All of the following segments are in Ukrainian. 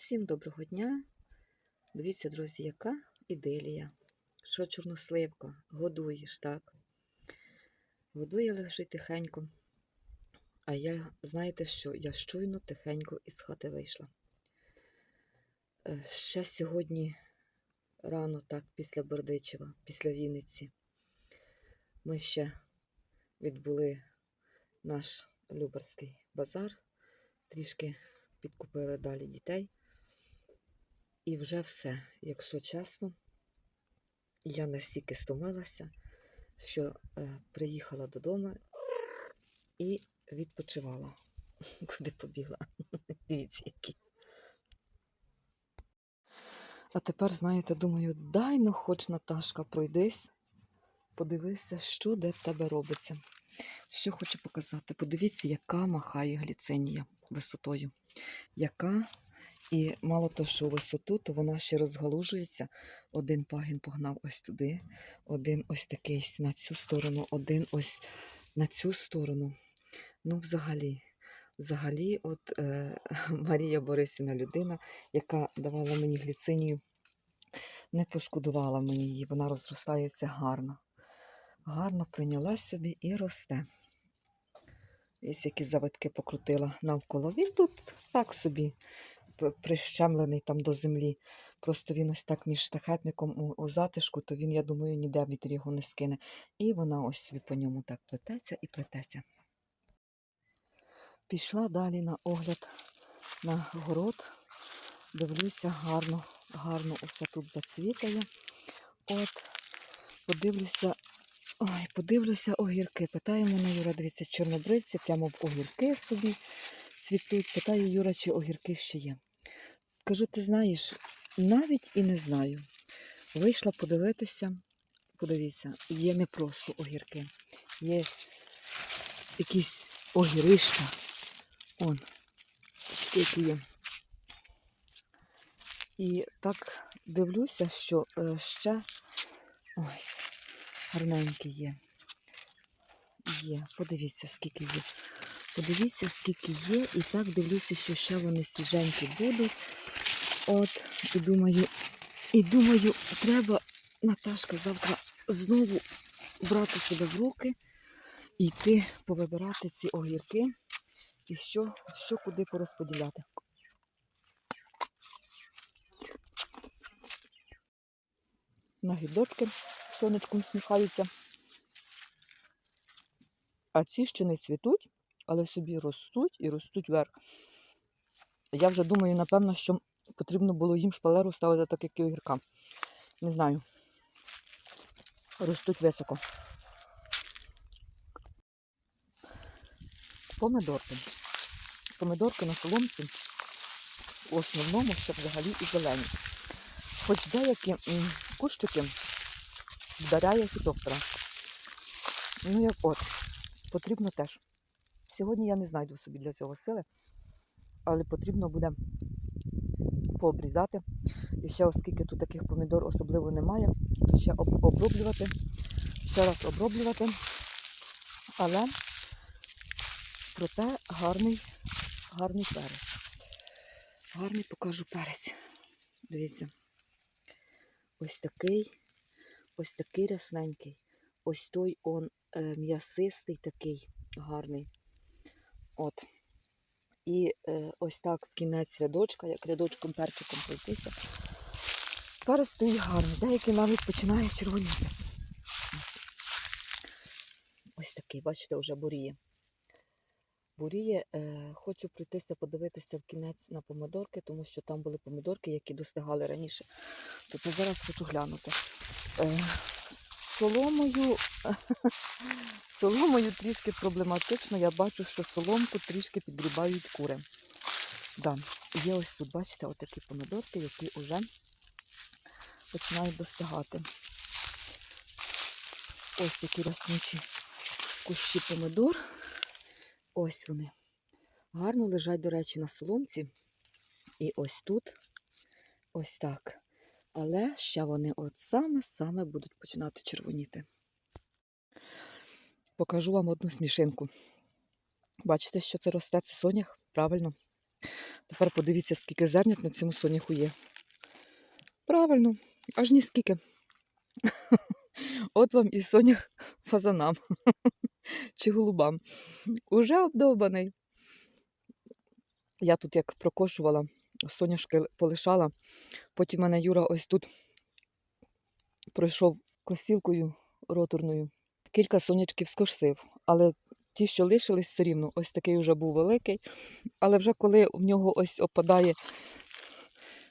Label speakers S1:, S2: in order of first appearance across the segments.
S1: Всім доброго дня. Дивіться, друзі, яка іделія. Що чорносливка? Годуєш, так? Годує лежить тихенько. А я, знаєте що, я щойно тихенько із хати вийшла. Е, Ще сьогодні рано, так, після Бердичева, після Вінниці, ми ще відбули наш Любарський базар, трішки підкупили далі дітей. І вже все, якщо чесно, я настільки стомилася, що е, приїхала додому і відпочивала. Куди побігла? Дивіться, які. А тепер, знаєте, думаю, дай ну хоч Наташка, пройдись, подивися, що де в тебе робиться. Що хочу показати. Подивіться, яка махає гліцинія висотою. Яка і мало того, що висоту, то вона ще розгалужується. Один пагін погнав ось туди, один ось такий на цю сторону, один ось на цю сторону. Ну, взагалі, взагалі, от е, Марія Борисівна людина, яка давала мені гліцинію, не пошкодувала мені її, вона розростається гарно. Гарно прийняла собі і росте. Ось які завитки покрутила навколо. Він тут так собі прищемлений там до землі. Просто він ось так між штахетником у, у затишку, то він, я думаю, ніде вітер його не скине. І вона ось собі по ньому так плететься і плететься. Пішла далі на огляд на город. Дивлюся, гарно, гарно усе тут зацвітає. От, подивлюся, ой, подивлюся огірки. Питає мене Юра, дивіться, чорнобривці прямо в огірки собі цвітуть. Питає Юра, чи огірки ще є. Кажу, ти знаєш, навіть і не знаю. Вийшла подивитися, подивіться, є не просто огірки, є якісь огірища. Он, скільки є. І так дивлюся, що е, ще ось гарненькі є. Є, подивіться, скільки є. Подивіться, скільки є, і так дивлюся, що ще вони свіженькі будуть. От, і думаю, і думаю, треба, Наташка, завтра знову брати себе в руки і йти повибирати ці огірки і що, що куди порозподіляти. На гідочки сонечком сміхаються. А ці ще не цвітуть, але собі ростуть і ростуть вверх. Я вже думаю, напевно, що потрібно було їм шпалеру ставити так, як і огіркам. Не знаю. Ростуть високо. Помидорки. Помидорки на соломці в основному ще взагалі і зелені. Хоч деякі кущики вдаряє фітоптера. Ну, як от, потрібно теж. Сьогодні я не знайду собі для цього сили, але потрібно буде пообрізати. І ще, оскільки тут таких помідор особливо немає, то ще оброблювати, ще раз оброблювати. Але проте гарний, гарний перець. Гарний покажу перець. Дивіться. Ось такий, ось такий рясненький. Ось той он е, м'ясистий такий гарний. От. І е, ось так в кінець рядочка, як рядочком перчиком пройтися. Перець стоїть гарний. Деякий навіть починає червоніти. Ось. Такий, бачите, вже буріє. Буріє, е, хочу пройтися, подивитися в кінець на помидорки, тому що там були помидорки, які достигали раніше. То це зараз хочу глянути. Е, соломою, соломою трішки проблематично. Я бачу, що соломку трішки підгрібають кури. Да. Є ось тут, бачите, отакі помидорки, які вже починають достигати. Ось які роснючі кущі помидор. Ось вони. Гарно лежать, до речі, на соломці. І ось тут, ось так. Але ще вони от саме-саме будуть починати червоніти. Покажу вам одну смішинку. Бачите, що це росте? Це сонях? Правильно. Тепер подивіться, скільки зернят на цьому соняху є. Правильно, аж ні скільки. От вам і сонях фазанам чи голубам. Уже обдовбаний. Я тут як прокошувала, соняшки полишала. Потім мене Юра ось тут пройшов косілкою роторною. Кілька сонячків скосив, але ті, що лишились, все рівно, ось такий вже був великий. Але вже коли в нього ось опадає,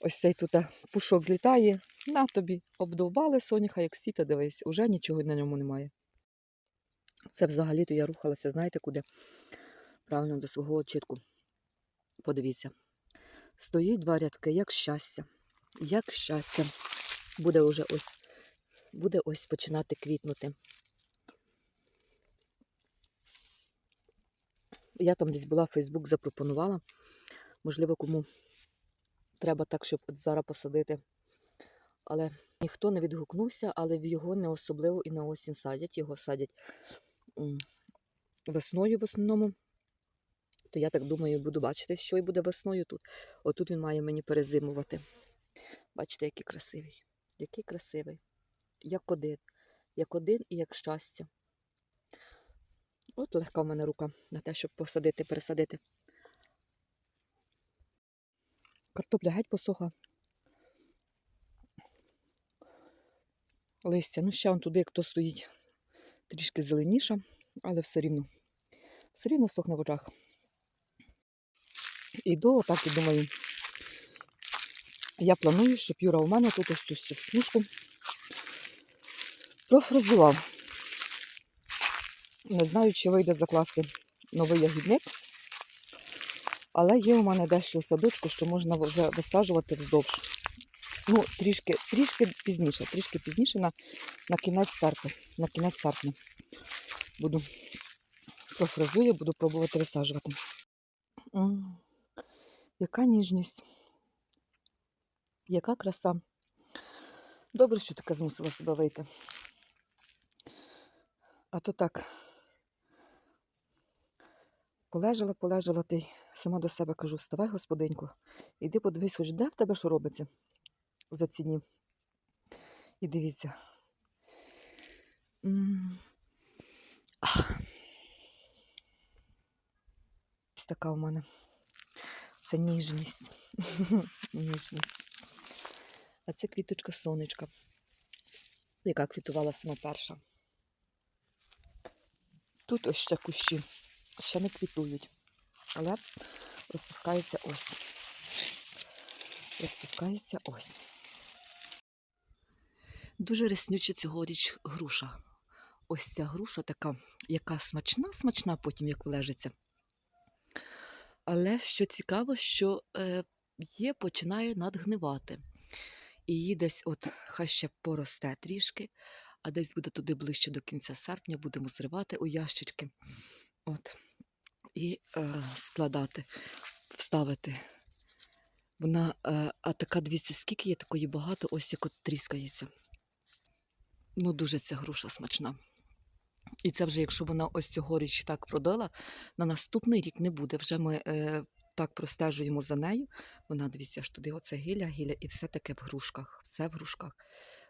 S1: ось цей тут е, пушок злітає, на тобі обдовбали соняха, як сіта, дивись, уже нічого на ньому немає. Це взагалі-то я рухалася, знаєте куди? Правильно, до свого очітку. Подивіться. Стоїть два рядки, як щастя. Як щастя. Буде уже ось, буде ось починати квітнути. Я там десь була, Фейсбук запропонувала. Можливо, кому треба так, щоб от зараз посадити. Але ніхто не відгукнувся, але в його не особливо і на осінь садять. Його садять весною в основному. То я так думаю, буду бачити, що і буде весною тут. Отут він має мені перезимувати. Бачите, який красивий. Який красивий. Як один. Як один і як щастя. От легка в мене рука на те, щоб посадити, пересадити. Картопля геть посохла. Листя. Ну, ще он туди, хто стоїть трішки зеленіша, але все рівно. Все рівно сохне в очах. Іду, отак і думаю. Я планую, щоб Юра у мене тут ось цю всю смужку профрезував. Не знаю, чи вийде закласти новий ягідник, але є у мене дещо садочку, що можна вже висаджувати вздовж. Ну, трішки, трішки пізніше, трішки пізніше на, на кінець серпня. На кінець серпня. Буду профрезую, буду пробувати висаджувати. Яка ніжність, яка краса. Добре, що таке змусила себе вийти. А то так. Полежала, полежала ти, сама до себе кажу, вставай, господинько, іди подивись, хоч де в тебе що робиться за ці дні. І дивіться. Ось така у мене. Це ніжність. ніжність. А це квіточка сонечка, яка квітувала сама перша. Тут ось ще кущі, ще не квітують, але розпускається ось. Розпускається ось. Дуже ріснюча цьогоріч груша. Ось ця груша така, яка смачна, смачна потім, як влежиться. Але що цікаво, що е, є, починає надгнивати. І її десь, от хай ще поросте трішки, а десь буде туди ближче до кінця серпня, будемо зривати у ящички. От. І е, складати, вставити. Вона, е, а така, дивіться, скільки є такої багато, ось як от тріскається. Ну, дуже ця груша смачна. І це вже, якщо вона ось цьогоріч так продала, на наступний рік не буде. Вже ми е, так простежуємо за нею. Вона, дивіться, аж туди оце гілля, гілля, і все таке в грушках. Все в грушках.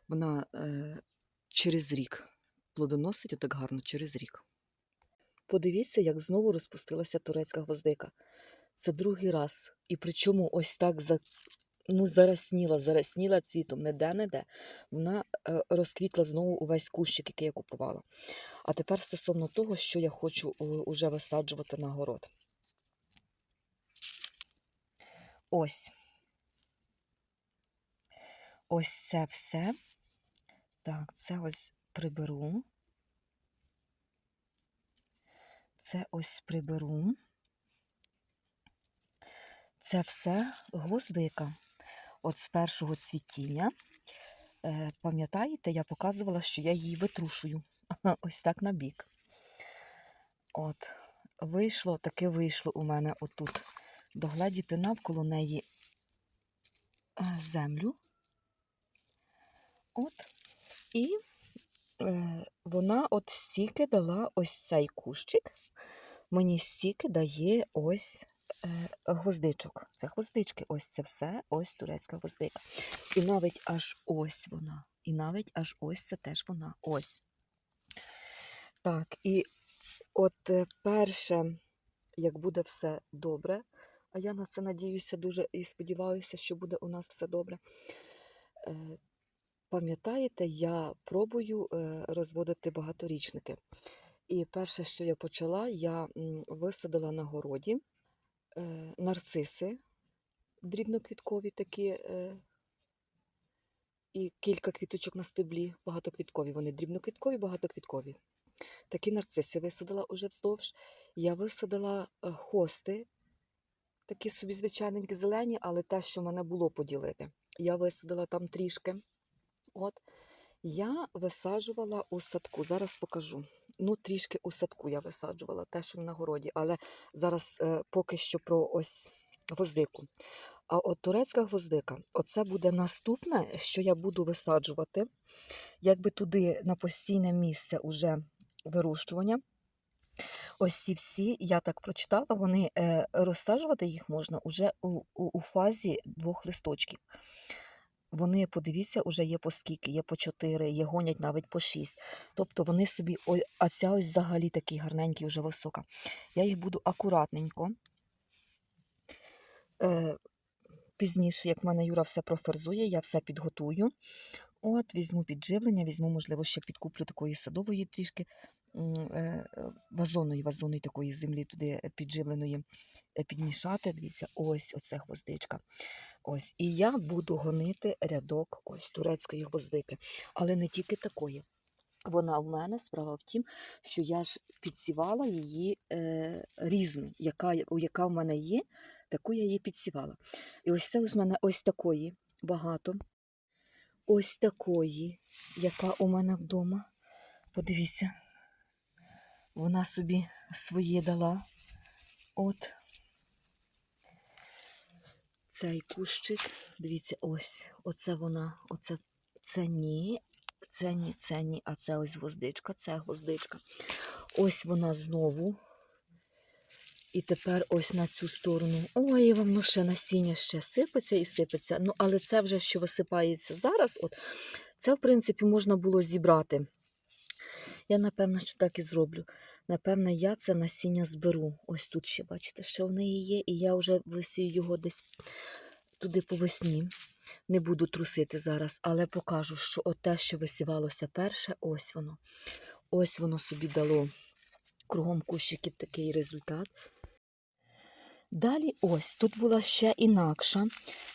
S1: Вона е, через рік плодоносить отак гарно через рік. Подивіться, як знову розпустилася турецька гвоздика. Це другий раз. І причому ось так за, ну, заросніла, заросніла цвітом, не де-не-де. Вона е, розквітла знову увесь кущик, який я купувала. А тепер стосовно того, що я хочу е, уже висаджувати на город. Ось. Ось це все. Так, це ось приберу. Це ось приберу. Це все гвоздика. От з першого цвітіння. Е, Пам'ятаєте, я показувала, що я її витрушую. Ось так на бік. От, вийшло, таке вийшло у мене отут. Догледіти навколо неї е, землю. От. І е, вона от стільки дала ось цей кущик. Мені стільки дає ось гвоздичок. Це гвоздички. Ось це все, ось турецька гвоздика. І навіть аж ось вона. І навіть аж ось це теж вона. Ось. Так, і от е, перше, як буде все добре, а я на це надіюся дуже і сподіваюся, що буде у нас все добре. Е, Пам'ятаєте, я пробую е, розводити багаторічники. І перше, що я почала, я висадила на городі е, нарциси дрібноквіткові такі, е, і кілька квіточок на стеблі, багатоквіткові. Вони дрібноквіткові, багатоквіткові. Такі нарциси висадила уже вздовж. Я висадила е, хости, такі собі звичайненькі зелені, але те, що в мене було поділити. Я висадила там трішки. От. Я висаджувала у садку. Зараз покажу. Ну, трішки у садку я висаджувала, те, що на городі, але зараз е, поки що про ось гвоздику. А от турецька гвоздика, оце буде наступне, що я буду висаджувати, якби туди на постійне місце уже вирощування. Ось ці всі, я так прочитала, вони е, розсаджувати їх можна уже у, у, у фазі двох листочків. Вони, подивіться, вже є по скільки, є по 4, є гонять навіть по 6. Тобто вони собі, а ця ось взагалі такі гарненькі, вже висока. Я їх буду акуратненько. Е, пізніше, як в мене Юра все проферзує, я все підготую. От, візьму підживлення, візьму, можливо, ще підкуплю такої садової трішки е, е, вазонної, вазонної такої землі туди е, підживленої підмішати. Дивіться, ось оце гвоздичка. Ось. І я буду гонити рядок ось турецької гвоздики. Але не тільки такої. Вона в мене справа в тім, що я ж підсівала її е, різну, яка, яка в мене є, таку я її підсівала. І ось це ось в мене ось такої багато. Ось такої, яка у мене вдома. Подивіться, вона собі своє дала. От цей кущик. Дивіться, ось. Оце вона. Оце це ні. Це ні, це ні. А це ось гвоздичка, це гвоздичка. Ось вона знову. І тепер ось на цю сторону. Ой, воно ще насіння ще сипеться і сипеться. Ну, але це вже, що висипається зараз, от, це, в принципі, можна було зібрати. Я, напевно, що так і зроблю. Напевно, я це насіння зберу. Ось тут ще, бачите, що в неї є, і я вже висію його десь туди по весні. Не буду трусити зараз, але покажу, що от те, що висівалося перше, ось воно. Ось воно собі дало кругом кущиків такий результат. Далі ось, тут була ще інакша.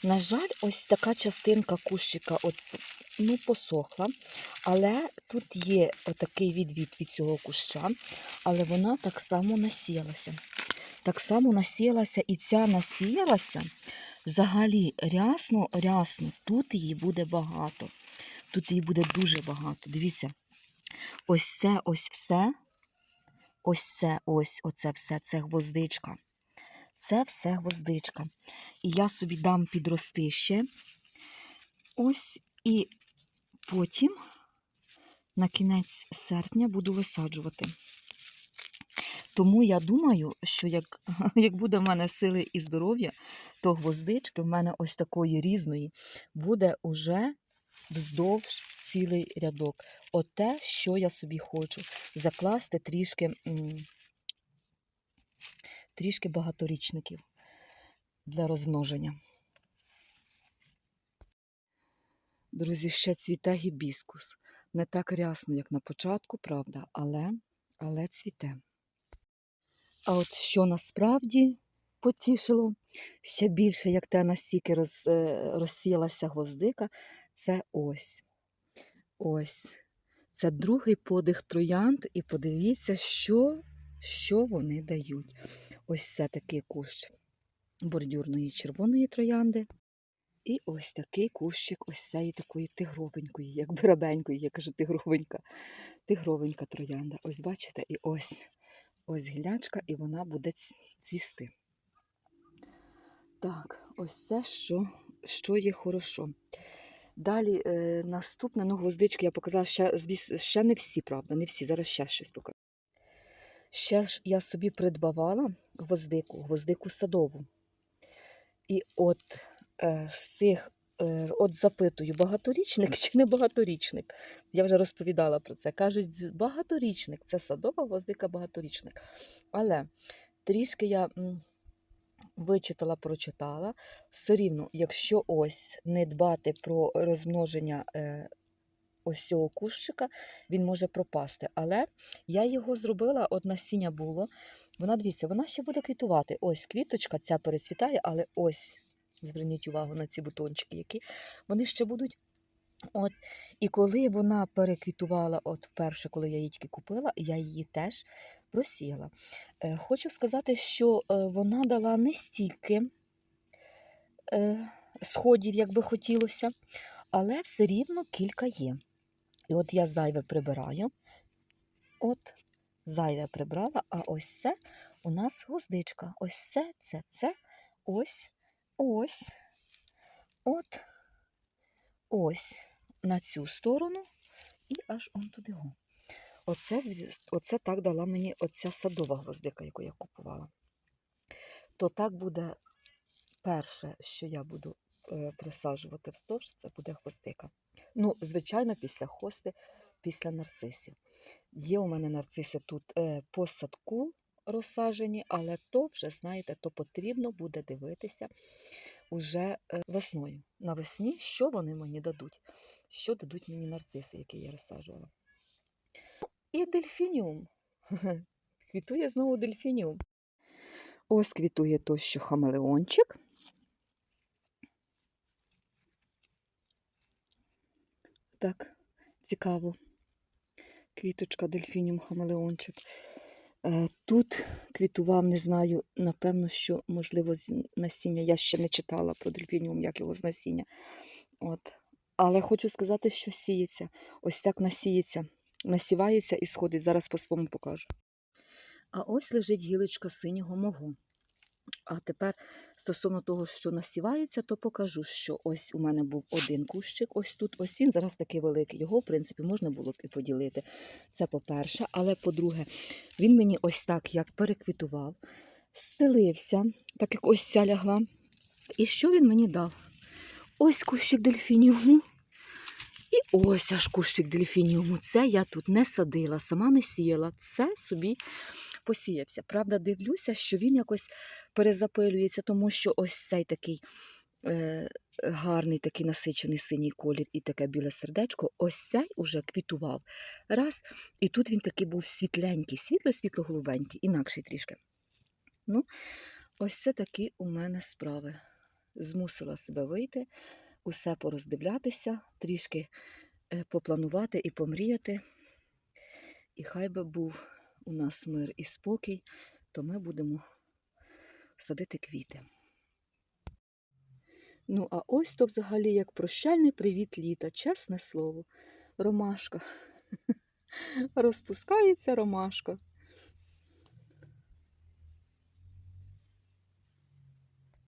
S1: На жаль, ось така частинка кущика от, ну, посохла, але тут є отакий відвід від цього куща, але вона так само насіялася. Так само насіялася, і ця насіялася взагалі рясно, рясно. Тут її буде багато. Тут її буде дуже багато. Дивіться, ось це ось все. Ось це, ось оце все, це гвоздичка. Це все гвоздичка. І я собі дам підрости ще. Ось, і потім на кінець серпня буду висаджувати. Тому я думаю, що як, як буде в мене сили і здоров'я, то гвоздички в мене ось такої різної буде уже вздовж цілий рядок. Оте, що я собі хочу закласти трішки, трішки багаторічників для розмноження. Друзі, ще цвіте гібіскус. Не так рясно, як на початку, правда, але, але цвіте. А от що насправді потішило ще більше, як те настільки роз, е, розсіялася гвоздика, це ось. Ось. Це другий подих троянд, і подивіться, що, що вони дають. Ось це такий кущ бордюрної червоної троянди. І ось такий кущик ось цієї такої тигровенької, як барабенької, я кажу, тигровенька. Тигровенька троянда. Ось бачите, і ось ось гілячка, і вона буде цвісти. Так, ось це що, що є хорошо. Далі е, наступне, ну, гвоздички я показала ще, ще не всі, правда, не всі. Зараз ще щось покажу. Ще ж я собі придбавала гвоздику, гвоздику садову. І от е, з цих, е, от запитую, багаторічник чи не багаторічник? Я вже розповідала про це. Кажуть, багаторічник, це садова гвоздика багаторічник. Але трішки я вичитала, прочитала. Все рівно, якщо ось не дбати про розмноження е, ось цього кущика, він може пропасти. Але я його зробила, от насіння було. Вона, дивіться, вона ще буде квітувати. Ось квіточка ця перецвітає, але ось, зверніть увагу на ці бутончики, які вони ще будуть. От, і коли вона переквітувала, от вперше, коли я її тільки купила, я її теж просіяла. Е, хочу сказати, що е, вона дала не стільки е, сходів, як би хотілося, але все рівно кілька є. І от я зайве прибираю. От, зайве прибрала, а ось це у нас гвоздичка. Ось це, це, це, ось, ось, от, ось на цю сторону і аж он туди. го. Оце, оце так дала мені оця садова гвоздика, яку я купувала. То так буде перше, що я буду е, присаджувати вздовж, це буде гвоздика. Ну, звичайно, після хости, після нарцисів. Є у мене нарциси тут е, по садку розсаджені, але то вже, знаєте, то потрібно буде дивитися уже е, весною. Навесні, що вони мені дадуть? Що дадуть мені нарциси, які я розсаджувала? І дельфініум. Квітує знову дельфініум. Ось квітує то, що хамелеончик. Так, цікаво. Квіточка дельфініум хамелеончик. Е, Тут квітував, не знаю, напевно, що, можливо, з насіння. Я ще не читала про дельфініум, як його з насіння. От. Але хочу сказати, що сіється. Ось так насіється, насівається і сходить. Зараз по-своєму покажу. А ось лежить гілочка синього мого. А тепер стосовно того, що насівається, то покажу, що ось у мене був один кущик, ось тут, ось він зараз такий великий. Його, в принципі, можна було б і поділити. Це по-перше. Але по-друге, він мені ось так як переквітував, стелився, так як ось ця лягла. І що він мені дав? Ось кущик дельфініуму. І ось аж кущик дельфініуму. Це я тут не садила, сама не сіяла. Це собі посіявся. Правда, дивлюся, що він якось перезапилюється, тому що ось цей такий е, гарний, такий насичений синій колір і таке біле сердечко, ось цей уже квітував. Раз, і тут він такий був світленький, світло-світло-голубенький, інакший трішки. Ну, ось це такі у мене справи. Змусила себе вийти, усе пороздивлятися, трішки е, попланувати і помріяти. І хай би був у нас мир і спокій, то ми будемо садити квіти. Ну, а ось то взагалі як прощальний привіт літа, чесне слово. Ромашка. Розпускається ромашка.